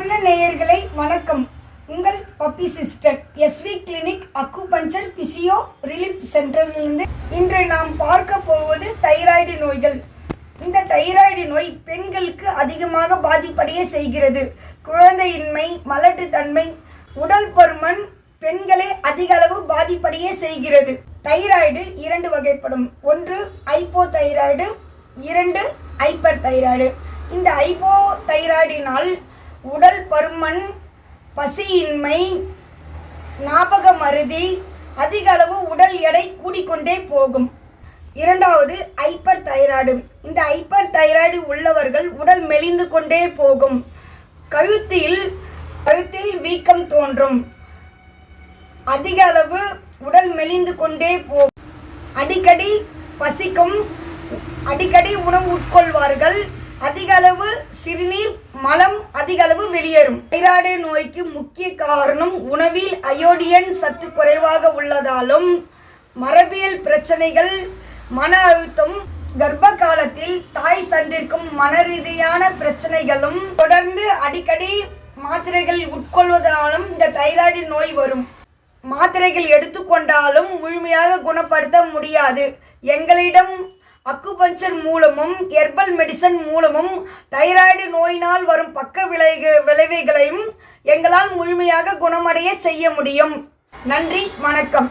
அன்புள்ள நேயர்களை வணக்கம். உங்கள் puppy sister SV clinic acupuncture physio relief சென்டரிலிருந்து இன்று நாம் பார்க்க போவது தைராய்டு நோய்கள். இந்த தைராய்டு நோய் பெண்களுக்கு அதிகமாக பாதிப்படைய செய்கிறது. குழந்தையின்மை மலட்டுத்தன்மை உடல் பருமன் பெண்களை அதிக அளவு பாதிப்படைய செய்கிறது. தைராய்டு இரண்டு வகைப்படும். ஒன்று ஐப்போ தைராய்டு இரண்டு ஹைப்பர் தைராய்டு இந்த ஐப்போ தைராய்டினால் உடல் பருமன் பசியின்மை ஞாபக மருதி அதிக அளவு உடல் எடை கூடிக்கொண்டே போகும். இரண்டாவது ஹைப்பர் தைராய்டு இந்த ஹைப்பர் தைராய்டு உள்ளவர்கள் உடல் மெலிந்து கொண்டே போகும். கழுத்தில் கழுத்தில் வீக்கம் தோன்றும். அதிக அளவு உடல் மெலிந்து கொண்டே போகும். அடிக்கடி பசிக்கும் அடிக்கடி உணவு உட்கொள்வார்கள். அதிக அளவு சிறுநீர் மலம் வெளியேறும். தைராய்டு நோய்க்கு முக்கிய காரணம் உணவில் அயோடியன் சத்து குறைவாக உள்ளதாலும் மரபியல் பிரச்சனைகள் மன அழுத்தம் கர்ப்ப காலத்தில் தாய் சந்திக்கும் மன ரீதியான பிரச்சனைகளும் தொடர்ந்து அடிக்கடி மாத்திரைகள் உட்கொள்வதனாலும் இந்த தைராய்டு நோய் வரும். மாத்திரைகள் எடுத்துக்கொண்டாலும் முழுமையாக குணப்படுத்த முடியாது. எங்களிடம் அக்குபஞ்சர் மூலமும் ஹெர்பல் மெடிசன் மூலமும் தைராய்டு நோயினால் வரும் பக்க விளைவு விளைவுகளையும் எங்களால் முழுமையாக குணமடைய செய்ய முடியும். நன்றி வணக்கம்.